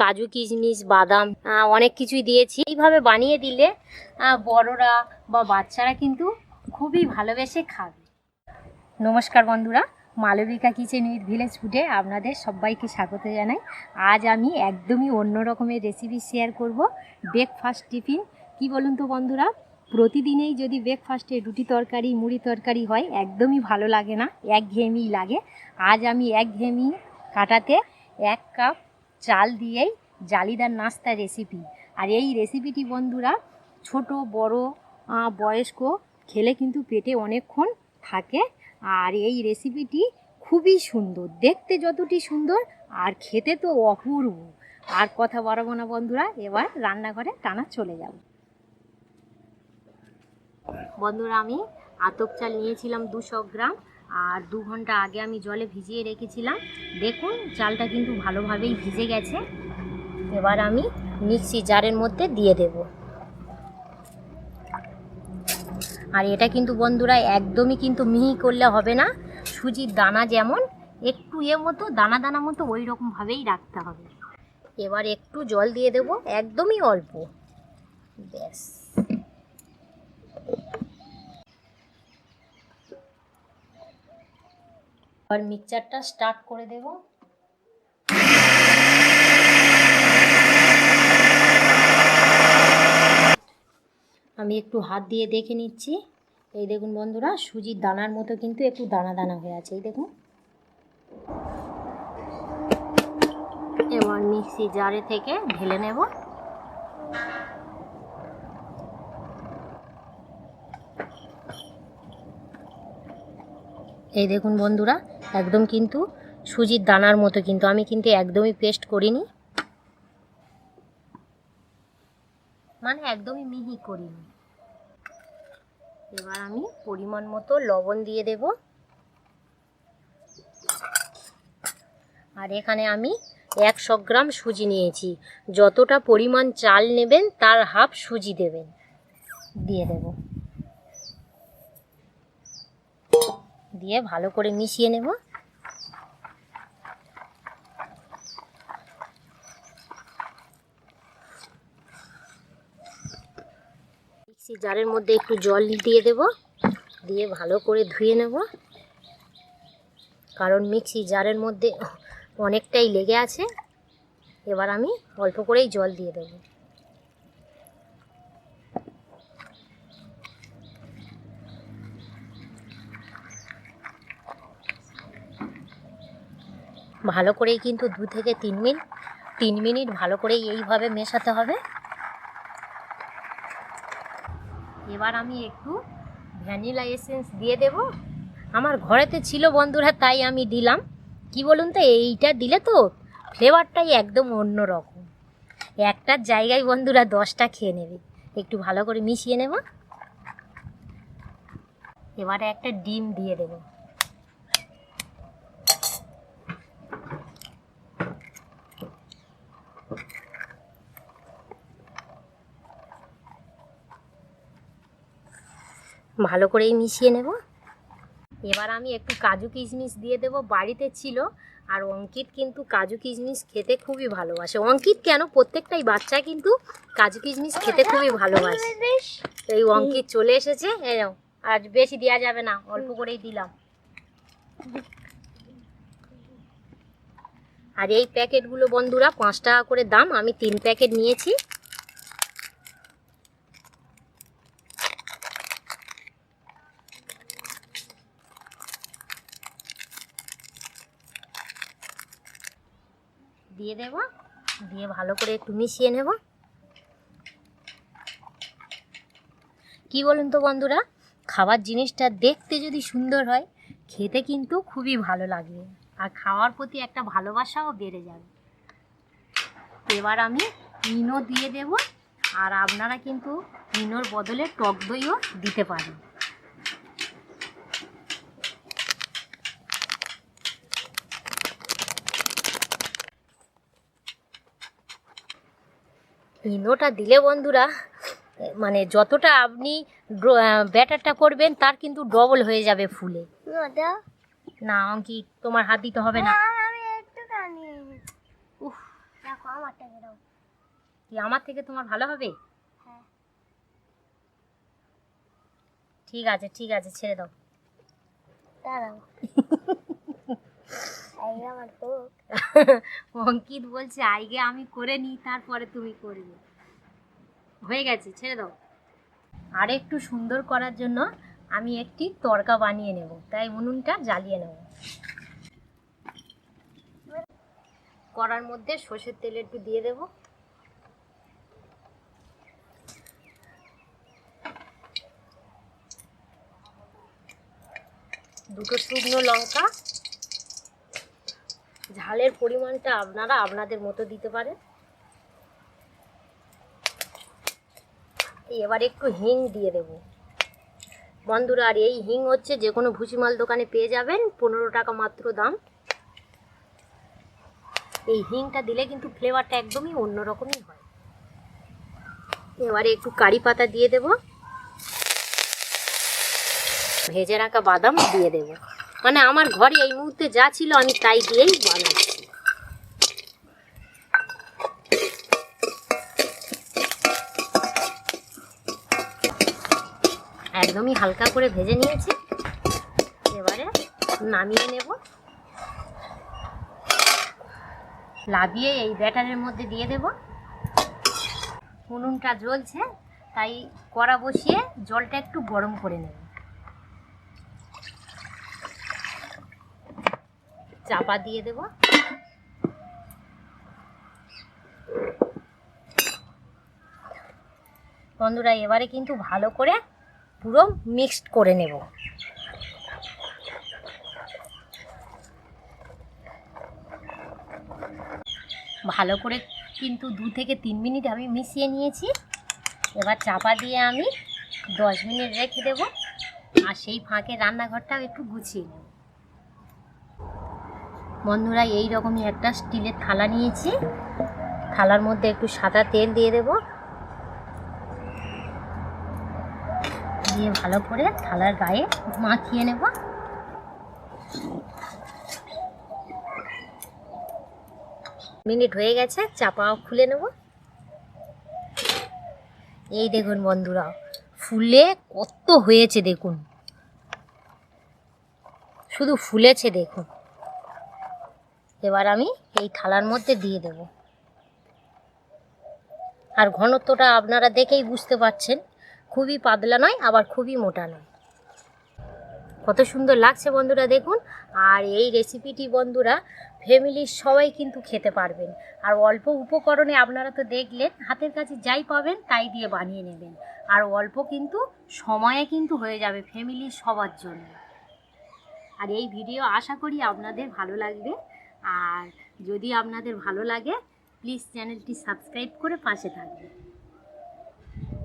কাজু কিশমিশ, বাদাম অনেক কিছুই দিয়েছি। এইভাবে বানিয়ে দিলে বড়রা বা বাচ্চারা কিন্তু খুবই ভালোবেসে খাবে। নমস্কার বন্ধুরা, মালবিকা কিচেন উইথ ভিলেজ ফুডে আপনাদের সবাইকে স্বাগত জানাই। আজ আমি একদমই অন্য রকমের রেসিপি শেয়ার করব ব্রেকফাস্ট টিফিন কি বলুন তো বন্ধুরা, প্রতিদিনেই যদি ব্রেকফাস্টে রুটি তরকারি, মুড়ি তরকারি হয়, একদমই ভালো লাগে না একঘেয়েমি লাগে। আজ আমি একঘেয়েমি কাটাতে এক কাপ চাল দিয়েই জালিদার নাস্তা রেসিপি আর এই রেসিপিটি বন্ধুরা ছোট, বড় বয়স্ক খেলে কিন্তু পেটে অনেকক্ষণ থাকে। আর এই রেসিপিটি খুবই সুন্দর, দেখতে যতটি সুন্দর আর খেতে তো অপূর্ব। আর কথা বাড়াবো না বন্ধুরা, এবার রান্নাঘরে টানা চলে যাব। বন্ধুরা আমি আতপ চাল নিয়েছিলাম দুশো গ্রাম। আর দু ঘণ্টা আগে আমি জলে ভিজিয়ে রেখেছিলাম। দেখুন, চালটা কিন্তু ভালোভাবেই ভিজে গেছে। এবার আমি মিক্সি জারের মধ্যে দিয়ে দেব। আর এটা কিন্তু বন্ধুরা একদমই কিন্তু মিহি করলে হবে না। সুজির দানা যেমন, একটু এ মতো, দানা দানা মতো ওই রকমভাবেই রাখতে হবে। এবার একটু জল দিয়ে দেব, একদমই অল্প। ব্যাস। এবার মিক্সচারটা স্টার্ট করে দেব। আমি একটু হাত দিয়ে দেখে নিচ্ছি। এই দেখুন বন্ধুরা, সুজির দানার মতো কিন্তু একটু দানা দানা হয়ে আছে, এই দেখুন। এবার মিক্সি জারে থেকে ঢেলে নেব। এই দেখুন বন্ধুরা একদম কিন্তু সুজির দানার মতো কিন্তু আমি কিন্তু একদমই পেস্ট করিনি। মানে একদমই মিহি করিনি। এবার আমি পরিমাণ মতো লবণ দিয়ে দেব। আর এখানে আমি একশো গ্রাম সুজি নিয়েছি। যতটা পরিমাণ চাল নেবেন, তার হাফ সুজি দেবেন। দিয়ে দেব। দিয়ে ভালো করে মিশিয়ে নেব। মিক্সি জারের মধ্যে একটু জল দিয়ে দেব, দিয়ে ভালো করে ধুয়ে নেব। কারণ মিক্সি জারের মধ্যে অনেকটাই লেগে আছে, এবার আমি অল্প করেই জল দিয়ে দেবো। ভালো করেই কিন্তু দু থেকে তিন মিনিট তিন মিনিট ভালো করেই এইভাবে মেশাতে হবে। এবার আমি একটু ভ্যানিলা এসেন্স দিয়ে দেব। আমার ঘরেতে ছিল বন্ধুরা, তাই আমি দিলাম। কি বলুন তো, এইটা দিলে তো ফ্লেভারটাই একদম অন্য রকম। একটার জায়গায় বন্ধুরা দশটা খেয়ে নেবে। একটু ভালো করে মিশিয়ে নেব। এবারে একটা ডিম দিয়ে দেবো। ভালো করেই মিশিয়ে নেব। এবার আমি একটু কাজু কিশমিশ দিয়ে দেব। বাড়িতে ছিল আর অঙ্কিত কিন্তু কাজু কিশমিশ খেতে খুবই ভালোবাসে। অঙ্কিত কেন? প্রত্যেকটাই বাচ্চা কিন্তু কাজু কিশমিশ খেতে খুবই ভালোবাসে। এই অঙ্কিত চলে এসেছে। নাও, আর বেশি দেওয়া যাবে না অল্প করেই দিলাম। আর এই প্যাকেটগুলো বন্ধুরা পাঁচ টাকা করে দাম। আমি তিন প্যাকেট নিয়েছি। দিয়ে দেব। দিয়ে ভালো করে একটু মিশিয়ে নেব। কি বলুন তো বন্ধুরা, খাবার জিনিসটা দেখতে যদি সুন্দর হয়, খেতে কিন্তু খুবই ভালো লাগবে আর খাওয়ার প্রতি একটা ভালোবাসাও বেড়ে যাবে। এবার আমি ইনো দিয়ে দেব, আর আপনারা কিন্তু ইনোর বদলে টক দইও দিতে পারেন। ইনোটা দিলে বন্ধুরা মানে যতটা আপনি ব্যাটারটা করবেন তার কিন্তু ডবল হয়ে যাবে ফুলে। না কি তোমার হাত দিতে হবে না। কি আমার থেকে তোমার ভালো হবে? হ্যাঁ। ঠিক আছে ঠিক আছে ছেড়ে দাও। দাঁড়াও। অঙ্কিত বলছে আগে আমি করে নিই, তারপরে তুমি করবে হয়ে গেছে, ছেড়ে দাও। আর একটু সুন্দর করার জন্য আমি একটি তড়কা বানিয়ে নেব। তাই উনুনটা জ্বালিয়ে নেব। কড়ার মধ্যে সর্ষের তেল একটু দিয়ে দেব। দুটো শুকনো লঙ্কা ঝালের পরিমাণটা আপনারা আপনাদের মতো দিতে পারেন। এবার একটু হিং দিয়ে দেব। বন্ধুরা, আর এই হিং হচ্ছে যে কোনো ভুসিমাল দোকানে পেয়ে যাবেন, পনেরো টাকা মাত্র দাম। এই হিংটা দিলে কিন্তু ফ্লেভারটা একদমই অন্যরকমই হয়। এবারে একটু কারি পাতা দিয়ে দেব। ভেজে রাখা বাদাম দিয়ে দেব। মানে আমার ঘরে এই মুহূর্তে যা ছিল আমি তাই দিয়েই বানাচ্ছি। একদমই হালকা করে ভেজে নিয়েছি। এবারে নামিয়ে নেব। লাভিয়ে এই ব্যাটারের মধ্যে দিয়ে দেব। উনুনটা জ্বলছে, তাই কড়া বসিয়ে জলটা একটু গরম করে নেব। চাপা দিয়ে দেব। বন্ধুরা, এবারে কিন্তু ভালো করে পুরো মিক্সড করে নেব। ভালো করে কিন্তু দু থেকে তিন মিনিট আমি মিশিয়ে নিয়েছি। এবার চাপা দিয়ে আমি দশ মিনিট রেখে দেবো। আর সেই ফাঁকে রান্নাঘরটাও একটু গুছিয়ে নেব। বন্ধুরা এই রকমই একটা স্টিলের থালা নিয়েছি। থালার মধ্যে একটু সাদা তেল দিয়ে দেব। দিয়ে ভালো করে থালার গায়ে মাখিয়ে নেব। মিনিট হয়ে গেছে, চাপাও খুলে নেব। এই দেখুন বন্ধুরা, ফুলে কত হয়েছে দেখুন। শুধু ফুলেছে দেখুন। এবার আমি এই থালার মধ্যে দিয়ে দেব। আর ঘনত্বটা আপনারা দেখেই বুঝতে পারছেন, খুবই পাতলা নয়, আবার খুবই মোটা নয়। কত সুন্দর লাগছে বন্ধুরা দেখুন। আর এই রেসিপিটি বন্ধুরা ফ্যামিলির সবাই কিন্তু খেতে পারবেন। আর অল্প উপকরণে আপনারা তো দেখলেন, হাতের কাছে যাই পাবেন তাই দিয়ে বানিয়ে নেবেন। আর অল্প কিন্তু সময়ে কিন্তু হয়ে যাবে ফ্যামিলির সবার জন্য। আর এই ভিডিও আশা করি আপনাদের ভালো লাগবে। আর যদি আপনাদের ভালো লাগে প্লিজ চ্যানেলটি সাবস্ক্রাইব করে পাশে থাকবে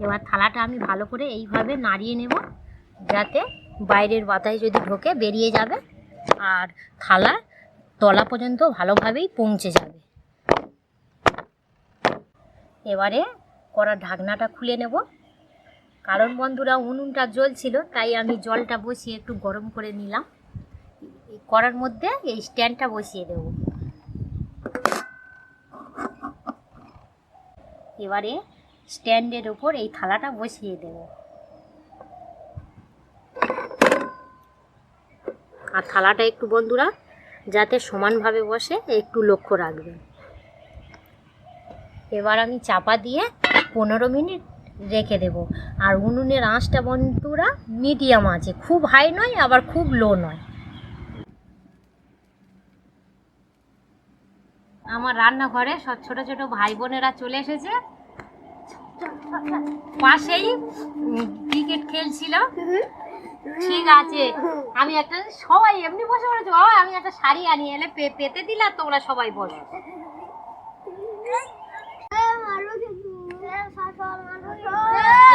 এবার থালাটা আমি ভালো করে এইভাবে নাড়িয়ে নেব, যাতে বাইরের বাতাস যদি ঢোকে বেরিয়ে যাবে আর থালা তলা পর্যন্ত ভালোভাবেই পৌঁছে যাবে। এবারে কড়ার ঢাকনাটা খুলে নেব। কারণ বন্ধুরা, উনুনটা জ্বলছিল, তাই আমি জলটা বসিয়ে একটু গরম করে নিলাম। কড়ার মধ্যে এই স্ট্যান্ডটা বসিয়ে দেব। এবারে স্ট্যান্ডের ওপর এই থালাটা বসিয়ে দেব। আর থালাটা একটু বন্ধুরা, যাতে সমানভাবে বসে, একটু লক্ষ্য রাখবেন এবার আমি চাপা দিয়ে পনেরো মিনিট রেখে দেব। আর উনুনের আঁচটা বন্ধুরা, মিডিয়াম আছে। খুব হাই নয়, আবার খুব লো নয়। আমার রান্নাঘরে সব ছোট ছোট ভাই বোনেরা চলে এসেছে পাশেই ক্রিকেট খেলছিল ঠিক আছে আমি একটা সবাই এমনি বসে পড়েছে বাবা আমি একটা শাড়ি আনিয়ে এলে পে- পেতে দিলে আর তোমরা সবাই বসো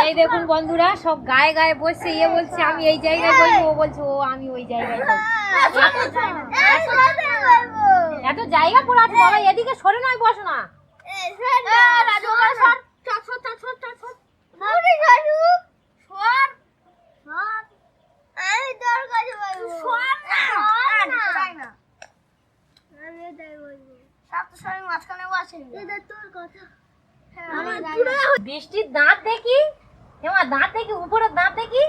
এই দেখুন বন্ধুরা সব গায়ে গায়ে বসছে ইয়ে বলছে আমি এই জায়গায় বলব ও বলছে ও আমি ওই জায়গায় বলব জায়গা পড়ে আছে বাবা এদিকে সরে নয় বসো না। বৃষ্টির দাঁত দেখি হেমা দাঁত দেখি উপরের দাঁত দেখি।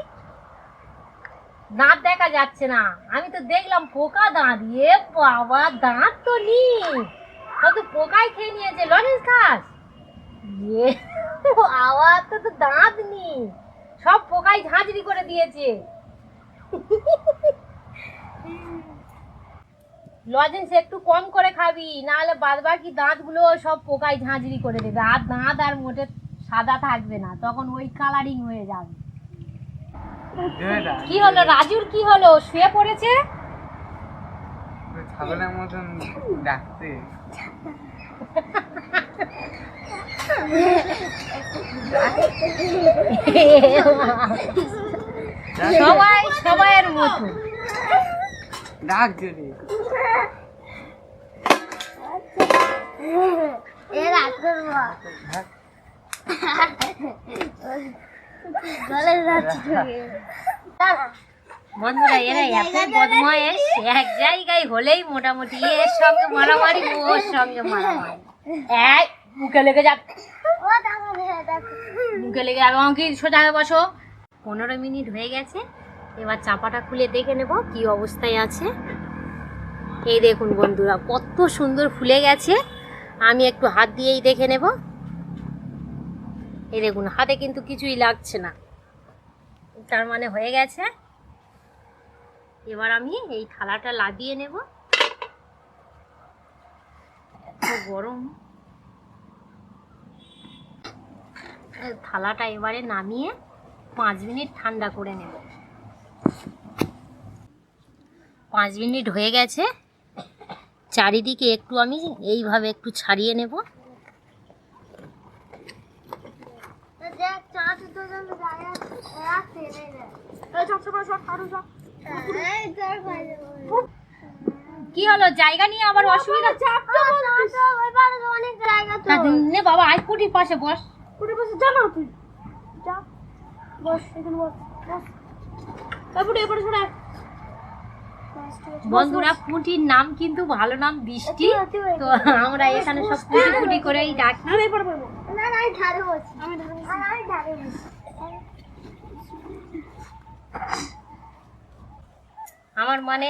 দাঁত দেখা যাচ্ছে না। আমি তো দেখলাম পোকা দাঁত। এ বাবা, দাঁত তো নেই। কত পোকাই খেয়ে নিয়েছে, লজেন্স খাস? এ, আওয়াজ তো তো দাঁত নেই। সব পোকাই ঝাঁঝরি করে দিয়েছে। লজেন্স, একটু কম করে খাবি, নাহলে বাদ বাকি দাঁতগুলো সব পোকায় ঝাঁঝরি করে দেবে। আর দাঁত আর মোটে সাদা থাকবে না, তখন ওই কালারিং হয়ে যাবে। কি হলো? রাজুর কি হলো? শুয়ে পড়েছে? ছাগলের মতন ডাকতে সবাই সবাইয়ের মতো ডাক যদি এ রাত করব যাচ্ছে বন্ধুরা, এরা এত বদমায়েশ, এক জায়গায় হলেই মোটামুটি এর সঙ্গে মারামারি, ওর সঙ্গে মারামারি। এক মুখে লেগে দেখো মুখে লেগে যাবে আমাকে সোজা হয়ে বসো। পনেরো মিনিট হয়ে গেছে, এবার চাপাটা খুলে দেখে নেব কি অবস্থায় আছে। এই দেখুন বন্ধুরা, কত সুন্দর ফুলে গেছে। আমি একটু হাত দিয়েই দেখে নেব। এই দেখুন, হাতে কিন্তু কিছুই লাগছে না। তার মানে হয়ে গেছে। এবার আমি এই থালাটা লাগিয়ে নেব। গরম। থালাটা এবারে নামিয়ে পাঁচ মিনিট ঠান্ডা করে নেব। পাঁচ মিনিট হয়ে গেছে। চারিদিকে একটু আমি এইভাবে একটু ছাড়িয়ে নেব দেখ চাঁদ তো জায়গা রাখতে নেই এই সব সব সব কারও সব এই তোর বাইরে কি হলো জায়গা নিয়ে আবার অসুবিধা? নে বাবা আই কুটির পাশে বস। পুরো বসে যা না তুই। যা বস এখানে বস বস। তারপরে এবারে সরে বন্ধুরা পুটির নাম কিন্তু ভালো নাম বৃষ্টি। তো আমরা এখানে সব পুটি পুটি করেই ডাকি। না না আমি ধারে বসি। আমি ধারে বসি। আমি ধারে বসি। আমার মানে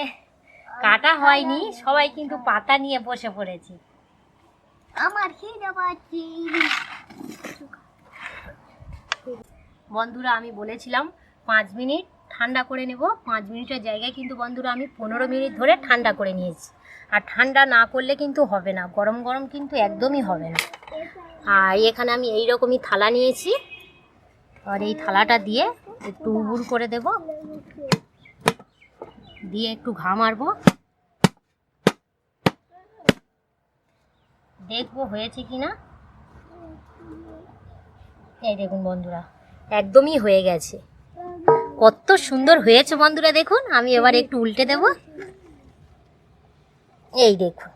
কাটা হয়নি সবাই কিন্তু পাতা নিয়ে বসে পড়েছে। আমার খিদে পাচ্ছি। বন্ধুরা আমি বলেছিলাম পাঁচ মিনিট ঠান্ডা করে নেব। পাঁচ মিনিটের জায়গায় কিন্তু বন্ধুরা আমি পনেরো মিনিট ধরে ঠান্ডা করে নিয়েছি। আর ঠান্ডা না করলে কিন্তু হবে না। গরম গরম কিন্তু একদমই হবে না। আর এখানে আমি এই রকমই থালা নিয়েছি। আর এই থালাটা দিয়ে একটু উবুর করে দেব। দিয়ে একটু ঘা মারবো। দেখব হয়েছে কি না এই দেখুন বন্ধুরা, একদমই হয়ে গেছে। কত সুন্দর হয়েছে বন্ধুরা, দেখুন। আমি এবার একটু উল্টে দেব। এই দেখুন,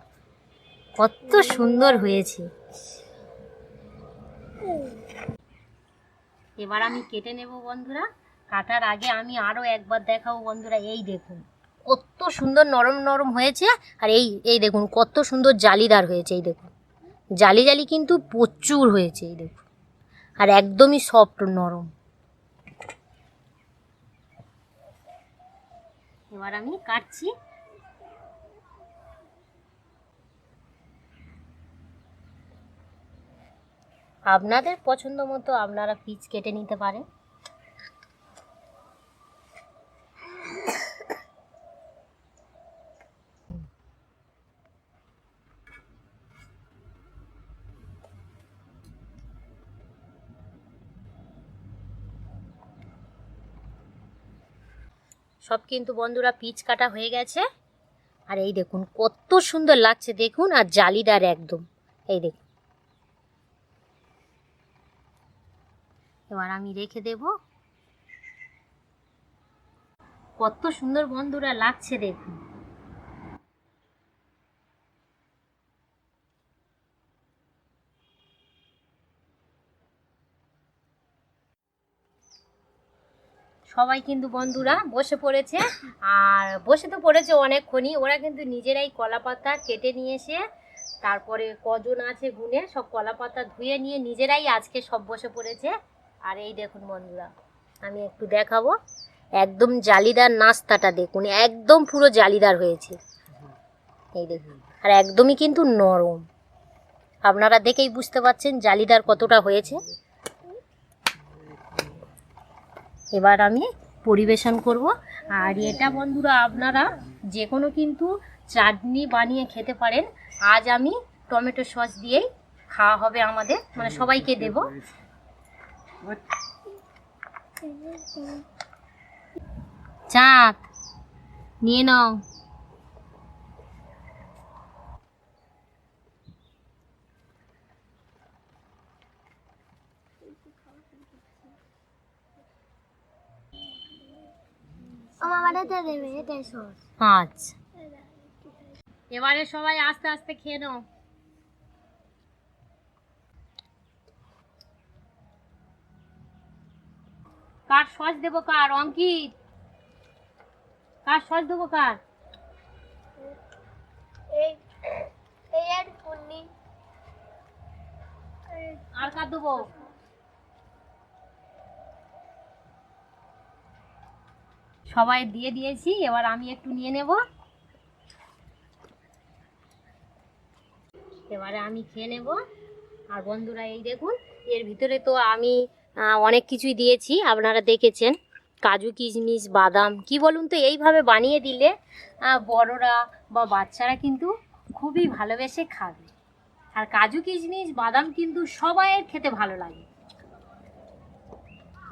কত সুন্দর হয়েছে। এবার আমি কেটে নেব বন্ধুরা। কাটার আগে আমি আরও একবার দেখাবো বন্ধুরা, এই দেখুন। কত সুন্দর নরম নরম হয়েছে, আর এই এই দেখুন, কত সুন্দর জালিদার হয়েছে, এই দেখুন। জালি জালি কিন্তু প্রচুর হয়েছে, এই দেখুন। আর একদমই সফট নরম। এবার আমি কাটছি। আপনাদের পছন্দ মতো আপনারা পিচ কেটে নিতে পারেন। সব কিন্তু বন্ধুরা পিচ কাটা হয়ে গেছে। আর এই দেখুন, কত সুন্দর লাগছে, দেখুন, আর জালিদার একদম। এই দেখুন। এবার আমি রেখে দেব। কত সুন্দর বন্ধুরা লাগছে দেখুন। সবাই কিন্তু বন্ধুরা বসে পড়েছে, আর বসে তো পড়েছে অনেকক্ষণই। ওরা কিন্তু নিজেরাই কলা পাতা কেটে নিয়ে এসে, তারপরে কজন আছে গুনে, সব কলা পাতা ধুয়ে নিয়ে নিজেরাই আজকে সব বসে পড়েছে। আর এই দেখুন বন্ধুরা, আমি একটু দেখাবো। একদম জালিদার নাস্তাটা দেখুন, একদম পুরো জালিদার হয়েছে। এই দেখুন, আর একদমই কিন্তু নরম। আপনারা দেখেই বুঝতে পারছেন জালিদার কতটা হয়েছে। এবার আমি পরিবেশন করব। আর এটা বন্ধুরা, আপনারা যে কোনো কিন্তু চাটনি বানিয়ে খেতে পারেন। আজ আমি টমেটো সস দিয়েই খাওয়া হবে আমাদের মানে সবাইকে দেব। চাঁদ নিয়ে নাও আচ্ছা এবারে সবাই আস্তে আস্তে খেয়ে নাও। কার সস দেবো কার অঙ্কিত? কার সস দেবো কার? আর কার দেবো? সবাই দিয়ে দিয়েছি এবার আমি একটু নিয়ে নেব। এবারে আমি খেয়ে নেব। আর বন্ধুরা এই দেখুন এর ভিতরে তো আমি অনেক কিছুই দিয়েছি, আপনারা দেখেছেন। কাজু, কিশমিশ, বাদাম, কি বলুন তো, এইভাবে বানিয়ে দিলে বড়রা বা বাচ্চারা কিন্তু খুবই ভালোবেসে খাবে। আর কাজু, কিশমিশ, বাদাম কিন্তু সবাইয়ের খেতে ভালো লাগে।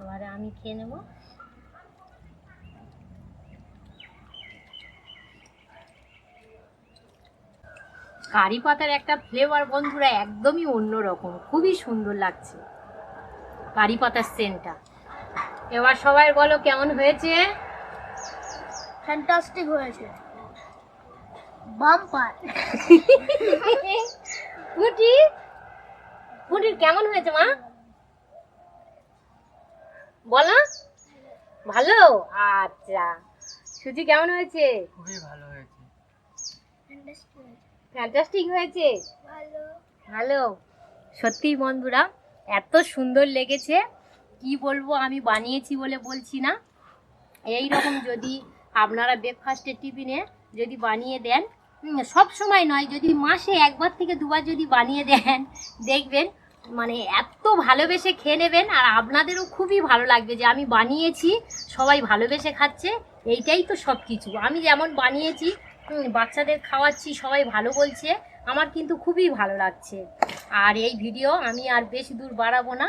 এবারে আমি খেয়ে নেব। কারি পাতার একটা ফ্লেভার বন্ধুরা, একদমই অন্যরকম, খুবই সুন্দর লাগছে। কারি পাতার সেন্টটা এবার সবাই বলো কেমন হয়েছে? ফ্যান্টাস্টিক হয়েছে। বাম্পার পুটি পুটির কেমন হয়েছে মা? বলো। ভালো? আচ্ছা। সুজি কেমন হয়েছে? খুবই ভালো হয়েছে। ফ্যান্টাস্টিক হয়েছে। ভালো। ভালো। সত্যি বন্ধুরা এত সুন্দর লেগেছে। কি বলব, আমি বানিয়েছি বলে বলছি না। এই রকম যদি আপনারা ব্রেকফাস্টের টিফিনে যদি বানিয়ে দেন সব সময় নয়, যদি মাসে একবার থেকে দুবার যদি বানিয়ে দেন, দেখবেন মানে এত ভালোবেসে খেয়ে নেবেন, আর আপনাদেরও খুবই ভালো লাগবে যে আমি বানিয়েছি, সবাই ভালোবেসে খাচ্ছে, এইটাই তো সব কিছু আমি যেমন বানিয়েছি বাচ্চাদের খাওয়াচ্ছি, সবাই ভালো বলছে, আমার কিন্তু খুবই ভালো লাগছে। আর এই ভিডিও আমি আর বেশি দূর বাড়াবো না।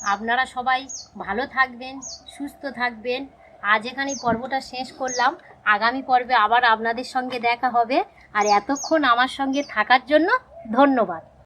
আপনারা সবাই ভালো থাকবেন, সুস্থ থাকবেন। আজ এখানে পর্বটা শেষ করলাম। আগামী পর্বে আবার আপনাদের সঙ্গে দেখা হবে। আর এতক্ষণ আমার সঙ্গে থাকার জন্য ধন্যবাদ।